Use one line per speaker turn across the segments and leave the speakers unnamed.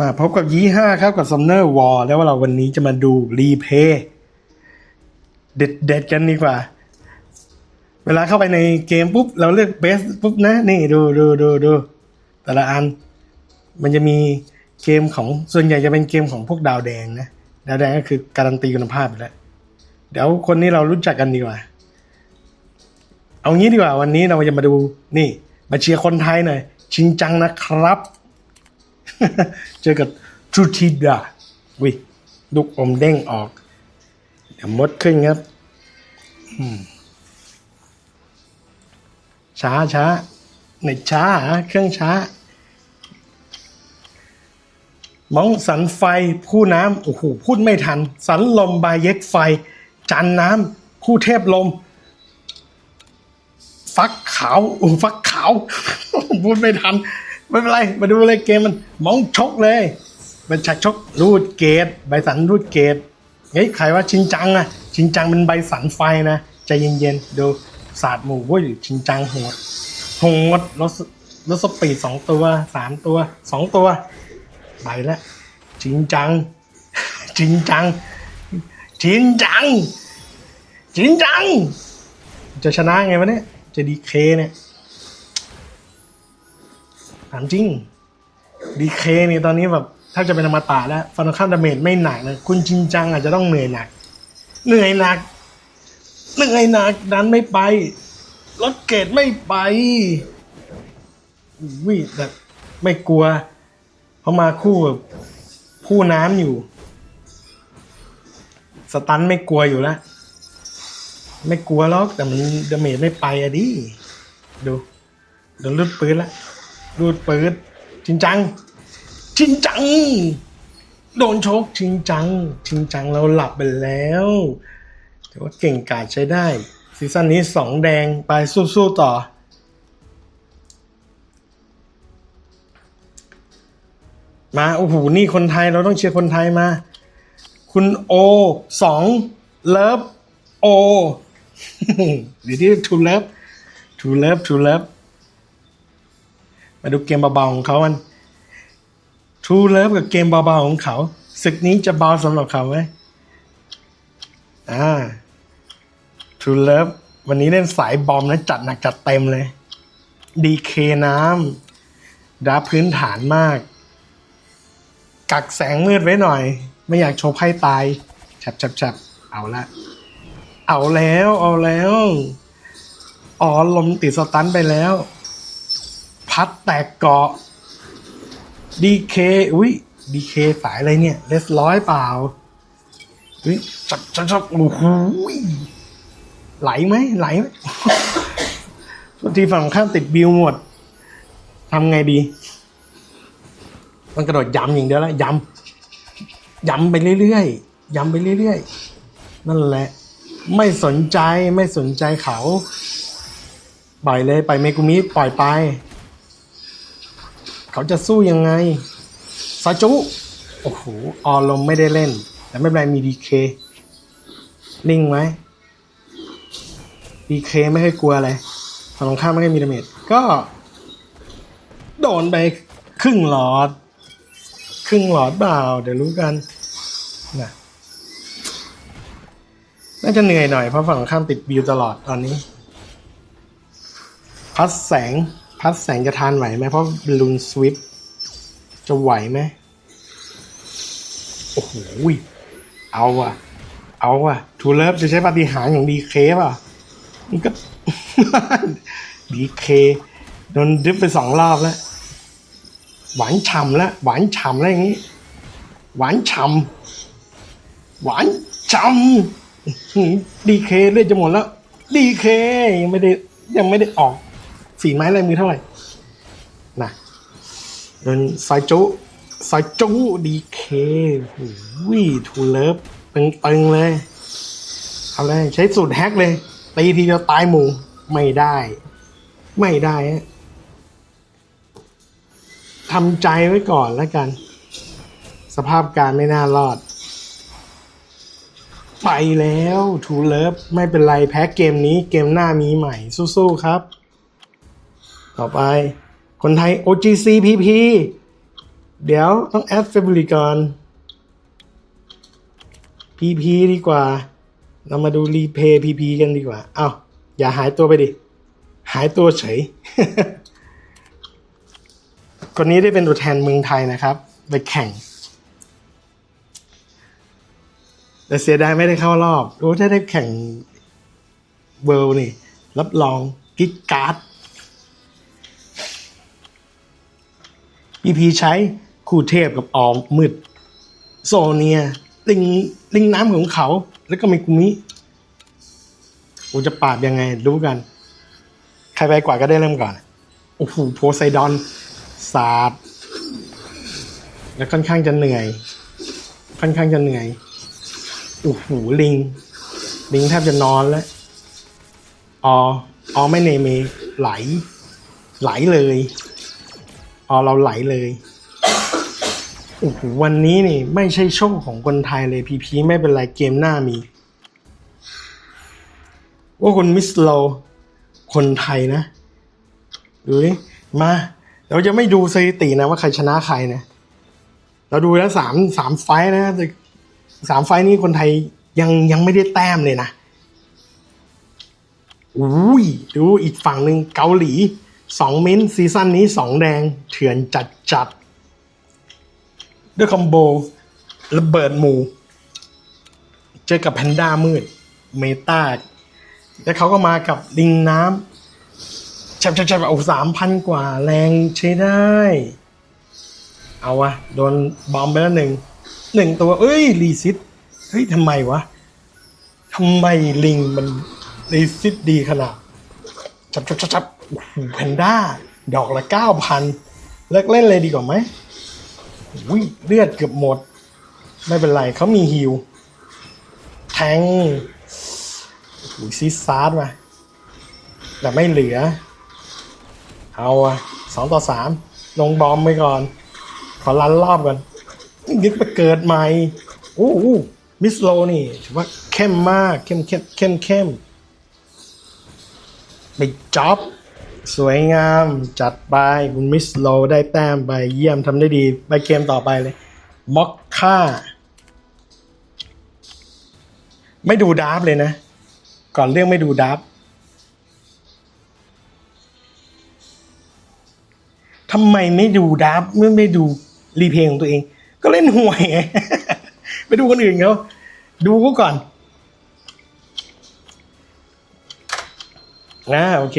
มาพบกับยี่ห้าครับกับซัมเนอร์วอลแล้วว่าเราวันนี้จะมาดูรีเพย์เด็ดเด็ดกันดีกว่า เวลาเข้าไปในเกมปุ๊บ เราเลือกเบสปุ๊บนะ นี่ดูดูดูดูแต่ละอัน มันจะมีเกมของส่วนใหญ่จะเป็นเกมของพวกดาวแดงนะ ดาวแดงก็คือการันตีคุณภาพอยู่แล้ว เดี๋ยวคนนี้เรารู้จักกันดีกว่า เอางี้ดีกว่าวันนี้เราจะมาดูนี่ มาเชียร์คนไทยหน่อยชิงจังนะครับ เจอกับจูทิดาวิลูกอมเด้งออกเดี๋ยวมดขึ้นครับช้าช้าในช้าฮะเครื่องช้ามองสันไฟผู้น้ำโอ้โหพูดไม่ทัน สันลมบายเย็กไฟ จันน้ำผู้เทพลม ฟักขาวโอ้ฟักขาวพูดไม่ทัน ไม่เป็นไร มาดูเลยเกมมันมองชกเลยเป็นฉากชกรูดเกต ใบสันรูดเกตเฮ้ยใครว่าชินจังอะชินจังเป็นใบสันไฟนะใจเย็นๆดูศาสตร์หมู่เว้ยชินจังโหดโหดรถรถสปีดสองตัวสามตัวสองตัวไปแล้วชินจังชินจังชินจังชินจัง จะชนะไงวะเนี่ยจะดีเคเนี่ย ถามจริงดีเคนี่ตอนนี้แบบถ้าจะเป็นอมตะแล้วฟันข้ามดาเมจไม่หนักนะคุณจริงจังอาจจะต้องเหนื่อยหนัก เหนื่อยหนัก เหนื่อยหนักดันไม่ไปรถเกตไม่ไปวิแต่ไม่กลัว เพราะมาคู่กับผู้น้ำอยู่ สตันไม่กลัวอยู่แล้วไม่กลัวหรอกแต่มันดาเมจไม่ไปอะดิดูโดนรูดปืนละ รูดปืนจริงจัง จริงจัง โดนชกจริงจัง จริงจังเราหลับไปแล้วแต่ว่าเก่งกาจใช้ได้ซีซั่นนี้สองแดงไปสู้ๆต่อ มาโอ้โหนี่คนไทยเราต้องเชียร์คนไทยมา คุณโอสองเลิฟโอเดี๋ยวที่ทูเลิฟทูเลิฟทูเลิฟ มาดูเกมเบาๆของเขามันทูเลิฟกับเกมเบาๆของเขาศึกนี้จะเบาสำหรับเขาไหมอ่าทูเลิฟวันนี้เล่นสายบอมนะจัดหนักจัดเต็มเลยดีเคน้ำดาพื้นฐานมาก กักแสงมืดไว้หน่อย ไม่อยากโชว์ไพ่ตายฉับฉับฉับเอาละ เอาแล้ว เอาแล้วอ๋อลมติดสตันไปแล้ว พัดแตกเกาะดีเคอุ้ยดีเคสายอะไรเนี่ยเลสร้อยเปล่าอุ้ยจับจับจับโอ้โหไหลไหมไหลไหมบางทีฝั่งข้ามติดบิวหมดทำไงดี มันกระโดดยำอย่างเดียวแล้วยำยำไปเรื่อยๆยำไปเรื่อยๆนั่นแหละ ไม่สนใจไม่สนใจเขา ปล่อยเลย ไปเมกุมิปล่อยไป เขาจะสู้ยังไงซาจุ โอ้โห ออลมไม่ได้เล่น แต่ไม่เป็นไรมีดีเคนิ่งไหมดีเคไม่ให้กลัวอะไรฝั่งตรงข้ามไม่ให้มีดาเมจก็ โดนไปครึ่งหลอด ครึ่งหลอดเปล่า เดี๋ยวรู้กันนะน่าจะเหนื่อยหน่อยเพราะฝั่งตรงข้ามติดบิวตลอดตอนนี้ พัดแสง พัดแสงจะทานไหวไหมเพราะบลูนสวิปจะไหวไหมโอ้โหเอาอะเอาอะทูเลิฟจะใช้ปฏิหารอย่างดีเคป่ะมันก็ดีเคโดนดิฟไปสองรอบแล้ว หวานฉ่ำแล้ว หวานฉ่ำแล้วอย่างนี้ หวานฉ่ำหวานฉ่ำดีเคเลือดจะหมดแล้ว ดีเคยังไม่ได้ยังไม่ได้ออก ฝีไม้ลายมือเท่าไหร่นะโดนซอยจุซอยจุดีเควิทูเลิฟตึงๆเลยเอาเลยใช้สูตรแฮกเลยตีทีเดียวตายหมูไม่ได้ ไม่ได้ฮะทำใจไว้ก่อนแล้วกัน สภาพการไม่น่ารอด ไปแล้วทูเลิฟไม่เป็นไรแพ้เกมนี้เกมหน้ามีใหม่สู้ๆครับ ต่อไป คนไทย OGCPP เดี๋ยวต้องแอดเฟบริก่อน PP ดีกว่า เรามาดูรีเพย์ PP กันดีกว่า เอา้า อย่าหายตัวไปดิ หายตัวเฉย คนนี้ได้เป็นตัวแทนเมืองไทยนะครับ ไปแข่ง แต่เสียดายไม่ได้เข้ารอบ รู้ถ้าได้แข่งเวิลด์นี่ รับรองกิ๊กการ์ด EP ใช้คู่เทพกับออมมืด โซเนีย ลิงลิงน้ำของเขา แล้วก็มีกุมิกูจะปราบยังไงรู้กัน ใครไปกว่าก็ได้เริ่มก่อน โอ้โหโพไซดอนสาดแล้วค่อนข้างจะเหนื่อย ค่อนข้างจะเหนื่อยโอ้โหลิง ลิงแทบจะนอนแล้ว ออออไม่เนเมไหล ไหลเลย ออเราไหลเลยโอ้โหวันนี้นี่ไม่ใช่โชคของคนไทยเลยพีพีไม่เป็นไรเกมหน้ามี ว่าคนมิสโลคนไทยนะดูดิมาเราจะไม่ดูสถิตินะว่าใครชนะใครนะ เราดูแล้วสามสามไฟนะสามไฟนี้คนไทยยังยังไม่ได้แต้มเลยนะอุ้ยดูอีกฝั่งหนึ่งเกาหลี สองเม้นท์ซีซั่นนี้สองแดงเถื่อนจัดจัด ด้วยคอมโบระเบิดหมู่ เจอกับแพนด้ามืด เมตาแล้วเขาก็มากับลิงน้ำชับชับชับโอ้สามพันกว่าแรงใช้ได้ เอาวะ โดนบอมไปแล้วหนึ่งหนึ่งตัว เอ้ย รีซิตเฮ้ยทำไมวะทำไมลิงมันรีซิตดีขนาดชับชับชับชบโอ้โห แพนด้า ดอกละเก้าพันเลิกเล่นเลยดีกว่าไหมอุ้ยเลือดเกือบหมด ไม่เป็นไรเขามีฮิว แทงโอ้ยซีซาร์ดมาแต่ไม่เหลือ เอาอะสองต่อสามลงบอมไปก่อน ขอรันรอบก่อนยึดไปเกิดใหม่โอ้หมิสโลนี่ถือว่าเข้มมาก เข้มเข้มเข้มเข้มไปจ็อบ สวยงามจัดไปคุณมิสโลได้แต้มไปเยี่ยมทำได้ดี ไปเกมต่อไปเลยม็อกค่า ไม่ดูดาร์ฟเลยนะ ก่อนเรื่องไม่ดูดาร์ฟทำไมไม่ดูดาร์ฟไม่ไม่ดูรีเพลย์ของตัวเอง ก็เล่นห่วยไงไปดูคนอื่นเขาดูเขาก่อนนะโอเค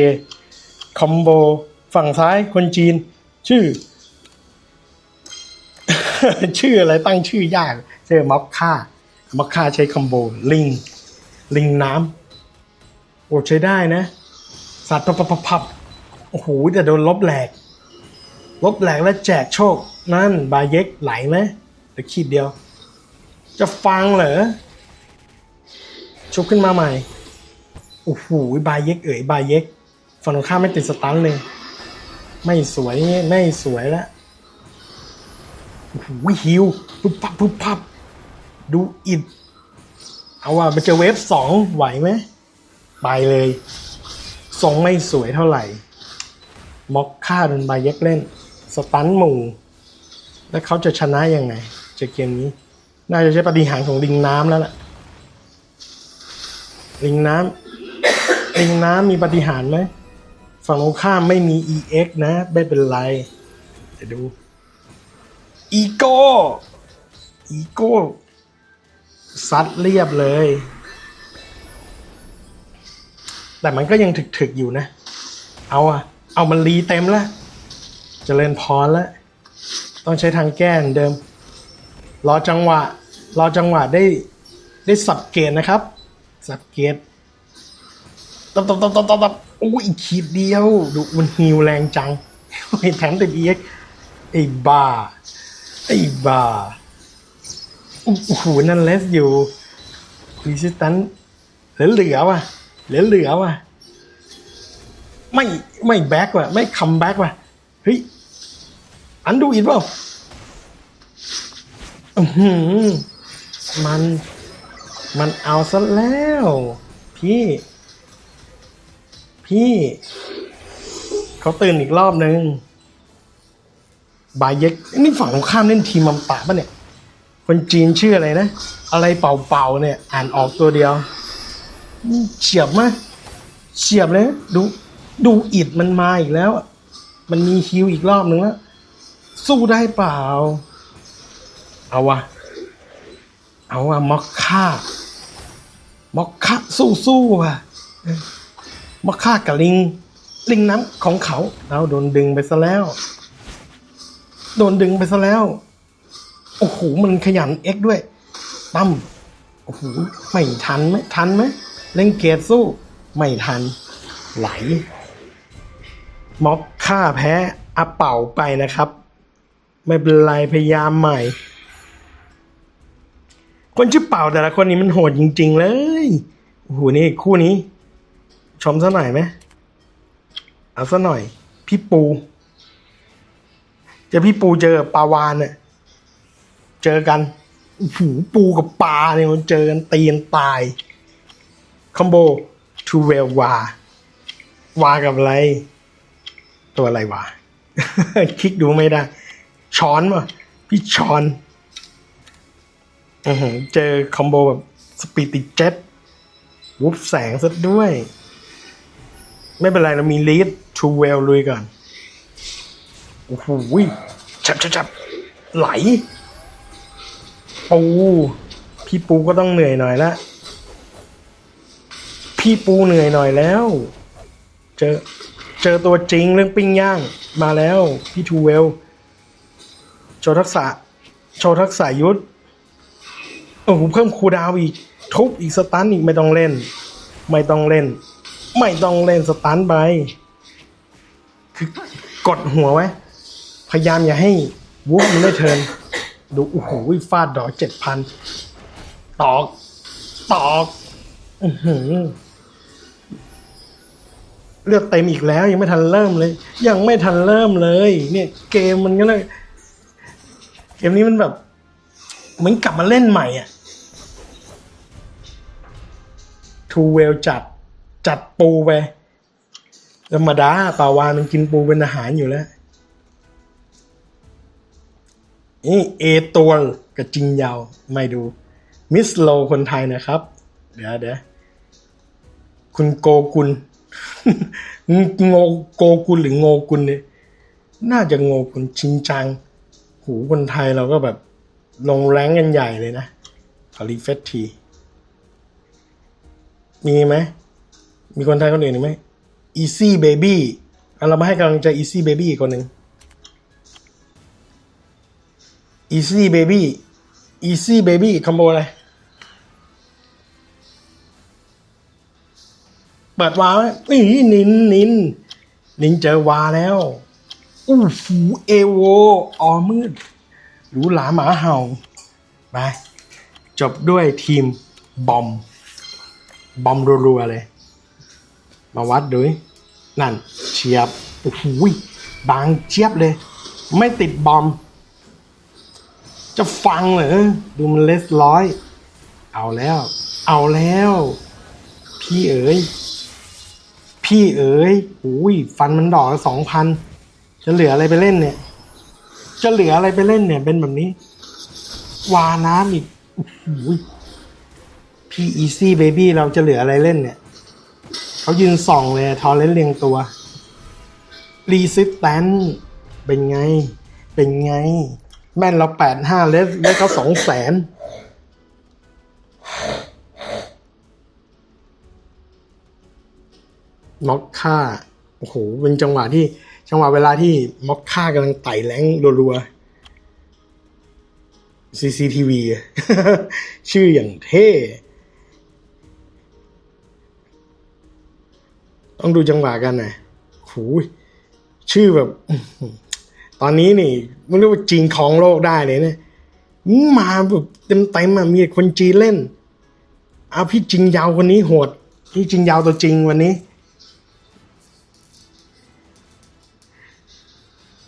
คอมโบฝั่งซ้ายคนจีน ชื่อ ชื่ออะไรตั้งชื่อยากเจอม็อกค่าม็อกค่าใช้คอมโบลิง ลิงน้ำโอ้ใช้ได้นะ สัตว์พับพับพับพับโอ้โหแต่โดนลบแหลก ลบแหลกแล้วแจกโชค นั่น บาเย็กไหลไหมหรือขีดเดียว จะฟังเหรอชุบขึ้นมาใหม่โอ้โหบาเย็กเอ๋ยบาเย็ก ฝั่งตรงข้ามไม่ติดสตันเลย ไม่สวยไม่สวยแล้วโอ้โหฮิวปุ๊บปับปุ๊บปับดูอิดเอาว่ามันจะเวฟสองไหวไหมไปเลยทรงไม่สวยเท่าไหร่ ม็อกค่าโดนใบเย็กเล่น สตันหมู่ แล้วเขาจะชนะยังไงเจอเกมนี้ น่าจะใช้ปฏิหารของลิงน้ำแล้วล่ะ ลิงน้ำลิงน้ำมีปฏิหารไหม ฝั่งตรงข้ามไม่มี EX นะ ไม่เป็นไรเดี๋ยวดูอีโก้อีโก้ซัดเรียบเลย แต่มันก็ยังถึกๆอยู่นะ เอาอะเอามันรีเต็มแล้วเจริญพรแล้ว ต้องใช้ทางแก้เหมือนเดิม รอจังหวะ รอจังหวะได้ได้สับเกตนะครับ สับเกตตับตบตบตบตบตบ อ้ยอีกขีดเดียว ดูมันฮิวแรงจังโอ้แถมติดเอ็กไอ้บ้า ไอ้บ้าโอ้โหนั่นเลสอยู่รีสิสตันเหลือเหลือว่ะ เหลือเหลือว่ะ ไม่ไม่แบ็กว่ะ ไม่คัมแบ็กว่ะ เฮ้ย อันดูอินเปล่าอือหือมัน มันเอาซะแล้ว พี่ พี่เขาตื่นอีกรอบนึง บายเย็กนี่ฝั่งตรงข้ามเล่นทีมมัมปะปะเนี่ย คนจีนชื่ออะไรนะ อะไรเป่าๆเนี่ย อ่านออกตัวเดียวเฉียบไหมเฉียบเลย ดู ดูอิดมันมาอีกแล้ว มันมีฮิวอีกรอบหนึ่งแล้ว สู้ได้เปล่า เอาวะ เอาวะมอคค่ามอคค่าสู้สู้ๆว่ะ มอคค่ากับลิง ลิงน้ำของเขาเราโดนดึงไปซะแล้ว โดนดึงไปซะแล้ว โอ้โหมันขยันเอ็กด้วยตั้มโอ้โหไม่ทันไหมทันไหมเล่นเกตสู้ ไม่ทัน ไหล ม็อกค่าแพ้อาเป่าไปนะครับ ไม่เป็นไรพยายามใหม่ คนชื่อเป่าแต่ละคนนี้มันโหดจริง ๆ เลยโอ้โหนี่คู่นี้ ชมซะหน่อยไหมเอาซะหน่อย พี่ปู เจอพี่ปูเจอปลาวานเนี่ยเจอกันโอ้โหปูกับปลาเนี่ยมันเจอกันตีนตายคอมโบทูเวลวาวากับอะไร ตัวอะไรวะคลิกดูไม่ได้ ช้อนป่ะพี่ช้อนอเจอคอมโบแบบสปีติเจ็ตวุบแสงซะด้วย ไม่เป็นไรเรามีลีดทูเวลลุยก่อนโอ้โหชับชับชับไหล ปู พี่ปูก็ต้องเหนื่อยหน่อยละ พี่ปูเหนื่อยหน่อยแล้ว เจอ เจอตัวจริงเรื่องปิ้งย่างมาแล้ว พี่ทูเวล โชว์ทักษะ โชว์ทักษะยุทธโอ้โหเพิ่มคูดาวอีก ทุบอีกสตันอีกไม่ต้องเล่น ไม่ต้องเล่น ไม่ต้องเล่นสตันไป คือกดหัวไว้ พยายามอย่าให้วูฟมันได้เทิน ดูโอ้โหฟาดดอกเจ็ดพัน ตอก ตอกอือหือเลือดเต็มอีกแล้ว ยังไม่ทันเริ่มเลย ยังไม่ทันเริ่มเลย เนี่ย เกมมันก็เลยเกมนี้มันแบบเหมือนกลับมาเล่นใหม่อะทูเวลจัด จัดปูไปธรรมดาปลาวานมันกินปูเป็นอาหารอยู่แล้วนี่เอตัวกับจิงยาวไม่ดู มิสโลคนไทยนะครับ เดี๋ยวเดี๋ยวคุณโกกุลโงโกกุลหรือโงกุลเนี่ยน่าจะโงกุลชิงจัง หูคนไทยเราก็แบบลงแรงกันใหญ่เลยนะคาลิเฟตที มีไหม มีคนไทยคนอื่นอีกไหม Easy Baby เอาเรามาให้กำลังใจ Easy Baby อีกคนหนึ่ง Easy Baby Easy Baby คอมโบอะไร เปิดวาไหมนี่นินนิน นินเจอวาแล้ว อู้หูเอโวออมืดหรูหราหมาเห่า ไป จบด้วยทีมบอม บอมรัวๆเลย มาวัดดูนั่นเฉียบโอ้โหยบางเจี๊ยบเลย ไม่ติดบอม จะฟังเหรอดูมันเลสร้อย เอาแล้ว เอาแล้ว พี่เอ๋ยพี่เอ๋ยอุ้ยฟันมันดอกสองพันจะเหลืออะไรไปเล่นเนี่ย จะเหลืออะไรไปเล่นเนี่ย เป็นแบบนี้ วาน้ำอีกอ้ยพี่อีซี่เบบี้เราจะเหลืออะไรเล่นเนี่ย เขายืนส่องเลยทอเลนเรียงตัวรีซิสแตนเป็นไง เป็นไง แม่นเราแปดห้าเลสเลสเขาสองแสนม็อกค่าโอ้โหเป็นจังหวะที่จังหวะเวลาที่ม็อกค่ากำลังไต่แรงรัวๆ CCTV ชื่ออย่างเท่ ต้องดูจังหวะกันนะโหยชื่อแบบ ตอนนี้นี่มันเรียกว่าจีนของโลกได้เลยเนี่ยมาแบบเต็มเต็มๆอะมีคนจีนเล่นเอาพี่จิงยาวคนนี้โหด พี่จิงยาวตัวจริงวันนี้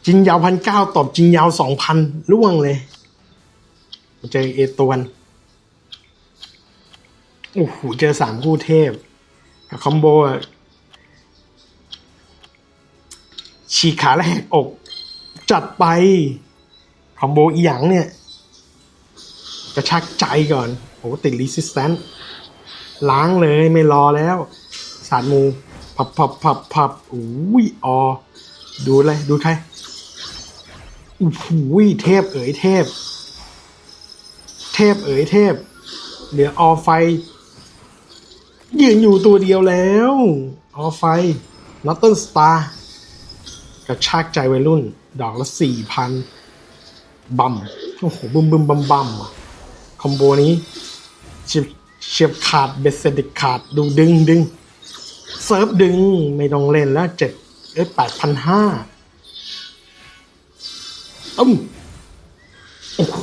จิงยาวพันเก้าตอบจิงยาวสองพันล่วงเลยเจอเอตวนโอ้โหเจอสามคู่เทพคอมโบอะ ฉีกขาและแหกอก จัดไปคอมโบอีหยังเนี่ย กระชักใจก่อนโอ้ติดรีสิสแตนล้างเลยไม่รอแล้ว สาดมูพับพับพับพับอุ้ยออ ดูเลยดูใครอู้หูยเทพเอ๋ยเทพ เทพเอ๋ยเทพ เหลือออไฟ ยืนอยู่ตัวเดียวแล้ว ออไฟนอตเติลสตาร์ กระชากใจวัยรุ่น ดอกละสี่พันบัมโอ้โหบึมบึมบัมบัมอะคอมโบนี้เฉียบเฉียบขาดเบสเซดิกขาดดูดึงดึงเซิร์ฟดึงไม่ต้องเล่นแล้วเจ็ดเอ้ยแปดพันห้าตุ้มโอ้โห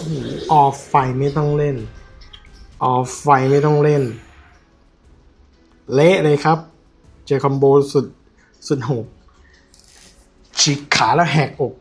ออฟไฟไม่ต้องเล่น ออฟไฟไม่ต้องเล่น เละเลยครับ เจอคอมโบสุดสุดโหด ฉีกขาแล้วแหกอก